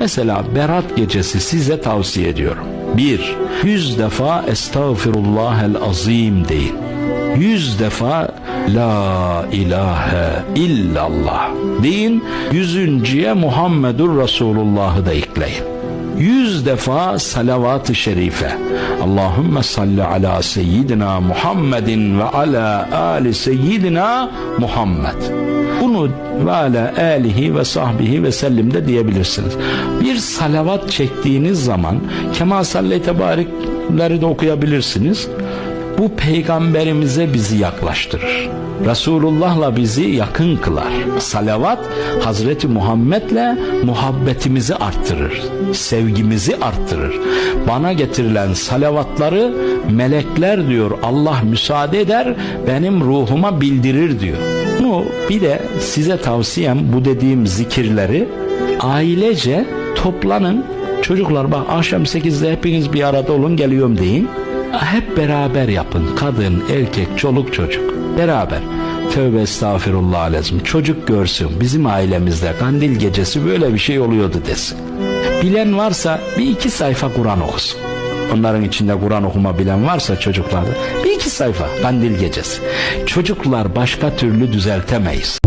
Mesela Berat gecesi size tavsiye ediyorum. Bir, yüz defa Estağfirullahel azim deyin. Yüz defa La ilahe illallah deyin. Yüzüncüye Muhammedur Resulullah'ı da ekleyin. Yüz defa salavat-ı şerife. Allahümme salli ala seyyidina Muhammedin ve ala ali seyyidina Muhammed. Bunu ve ala alihi ve sahbihi ve sellim de diyebilirsiniz. Bir salavat çektiğiniz zaman Kema salli tebarikleri de okuyabilirsiniz. Bu peygamberimize bizi yaklaştırır. Resulullah'la bizi yakın kılar. Salavat Hazreti Muhammed'le muhabbetimizi arttırır. Sevgimizi arttırır. Bana getirilen salavatları melekler diyor Allah müsaade eder benim ruhuma bildirir diyor. Bir de size tavsiyem bu dediğim zikirleri ailece toplanın. Çocuklar bak akşam 8'de hepiniz bir arada olun geliyorum deyin. Hep beraber yapın. Kadın, erkek, çoluk, çocuk. Beraber. Tövbe estağfirullah alezim. Çocuk görsün. Bizim ailemizde kandil gecesi böyle bir şey oluyordu desin. Bilen varsa bir iki sayfa Kur'an okusun. Onların içinde Kur'an okuma bilen varsa çocuklarda sayfa kandil gecesi. Çocuklar başka türlü düzeltemeyiz.